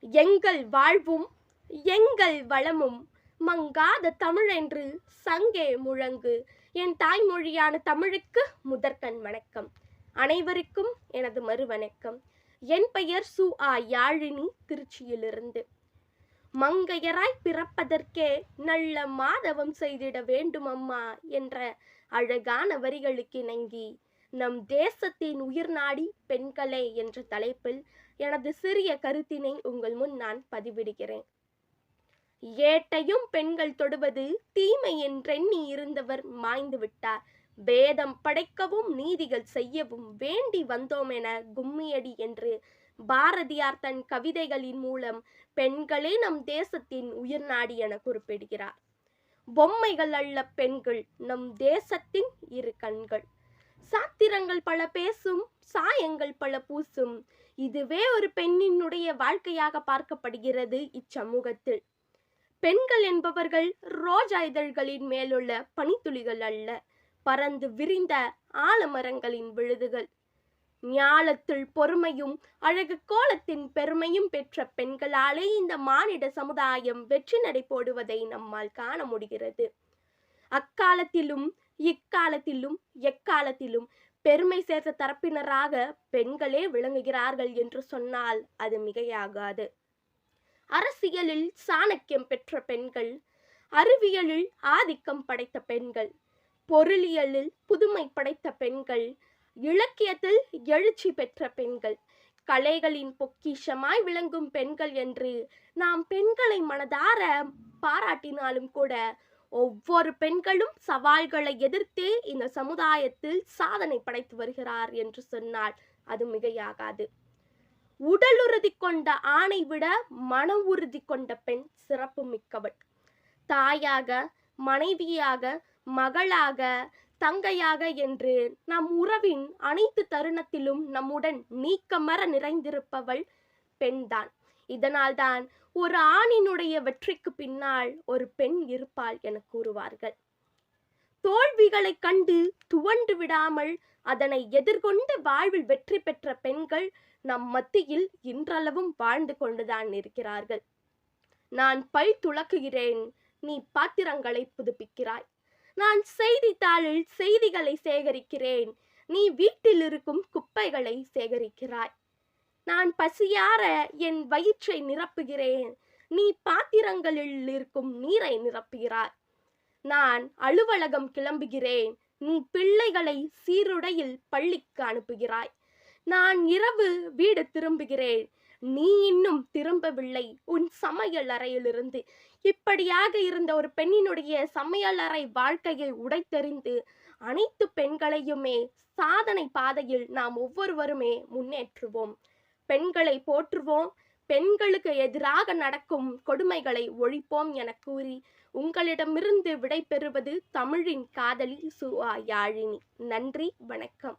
எங்கள் வாழ்வும் எங்கள் வளமும் மங்காத தமிழென்று சங்கே முழங்கு. என் தாய்மொழியான தமிழுக்கு முதற்கண் வணக்கம். அனைவருக்கும் எனது மறுவணக்கம். என் பெயர் சு. ஆ. யாழினி திருச்சியிலிருந்து. மங்கையராய் பிறப்பதற்கே நல்ல மாதவம் செய்திட வேண்டும் அம்மா என்ற அழகான வரிகளுக்கு இணங்கி நம் தேசத்தின் உயிர் நாடி பெண்களே என்ற தலைப்பில் எனது சிறிய கருத்தினை உங்கள் முன் நான் பதிவிடுகிறேன். ஏட்டையும் பெண்கள் தொடுவது தீமை என்றெண்ணி இருந்தவர் மாய்ந்து விட்டார். வேதம் படைக்கவும் நீதிகள் செய்யவும் வேண்டி வந்தோம் என கும்மியடி என்று பாரதியார் தன் கவிதைகளின் மூலம் பெண்களே நம் தேசத்தின் உயிர் நாடி என குறிப்பிடுகிறார். பொம்மைகள் அல்ல பெண்கள் நம் தேசத்தின் இரு கண்கள். சாத்திரங்கள் பல பேசும் சாயங்கள் பல பூசும் இதுவே ஒரு பெண்ணினுடைய வாழ்க்கையாக பார்க்கப்படுகிறது இச்சமூகத்தில். பெண்கள் என்பவர்கள் ரோஜா இதழ்களின் மேலுள்ள பனித்துளிகள் அல்ல பறந்து விரிந்த ஆலமரங்களின் விழுதுகள். ஞாலத்தில் பொறுமையும் அழகு கோலத்தின் பெருமையும் பெற்ற பெண்களாலே இந்த மானிட சமுதாயம் வெற்றி நடை போடுவதை நம்மால் காண முடிகிறது. அக்காலத்திலும் இக்காலத்திலும் எக்காலத்திலும் பெருமை சேர்த்த தரப்பினராக பெண்களே விளங்குகிறார்கள் என்று சொன்னால் அது மிகையாகாது. அரசியலில் சாணக்கியம் பெற்ற பெண்கள் அறிவியலில் ஆதிக்கம் படைத்த பெண்கள் பொருளியலில் புதுமை படைத்த பெண்கள் இலக்கியத்தில் எழுச்சி பெற்ற பெண்கள் கலைகளின் பொக்கிஷமாய் விளங்கும் பெண்கள் என்று நாம் பெண்களை மனதார பாராட்டினாலும் கூட ஒவ்வொரு பெண்களும் சவால்களை எதிர்த்தே இந்த சமுதாயத்தில் சாதனை படைத்து வருகிறார் என்று சொன்னால் அது மிகையாகாது. உடல் உறுதி கொண்ட ஆணை விட மன உறுதி கொண்ட பெண் சிறப்பு மிக்கவள். தாயாக மனைவியாக மகளாக தங்கையாக என்று நம் உறவின் அனைத்து தருணத்திலும் நம்முடன் நீக்கமர நிறைந்திருப்பவள் பெண்தான். இதனால்தான் ஒரு ஆணினுடைய வெற்றிக்கு பின்னால் ஒரு பெண் இருப்பாள் என கூறுவார்கள். தோல்விகளை கண்டு துவண்டு விடாமல் அதனை எதிர்கொண்டு வாழ்வில் வெற்றி பெற்ற பெண்கள் நம் மத்தியில் இன்றளவும் வாழ்ந்து கொண்டுதான் இருக்கிறார்கள். நான் பல் துளக்குகிறேன் நீ பாத்திரங்களை புதுப்பிக்கிறாய். நான் செய்தித்தாளில் செய்திகளை சேகரிக்கிறேன் நீ வீட்டில் இருக்கும் குப்பைகளை சேகரிக்கிறாய். நான் பசியார என் வயிற்றை நிரப்புகிறேன். நீ பாத்திரங்களில் இருக்கும் நீரை நிரப்புகிறாய். நான் அலுவலகம் கிளம்புகிறேன். நீ பிள்ளைகளை சீருடையில் பள்ளிக்கு அனுப்புகிறாய். நான் இரவு வீடு திரும்புகிறேன். நீ இன்னும் திரும்பவில்லை. உன் சமையல் அறையிலிருந்து. இப்படியாக இருந்த ஒரு பெண்ணினுடைய சமையல் அறை வாழ்க்கையை உடைத்தெறிந்து அனைத்து பெண்களையுமே சாதனை பாதையில் நாம் ஒவ்வொருவருமே முன்னேற்றுவோம். பெண்களை போற்றுவோம். பெண்களுக்கு எதிராக நடக்கும் கொடுமைகளை ஒழிப்போம் என கூறி உங்களிடமிருந்து விடைபெறுவது தமிழின் காதலி சுவா ஆ யாழினி நன்றி வணக்கம்.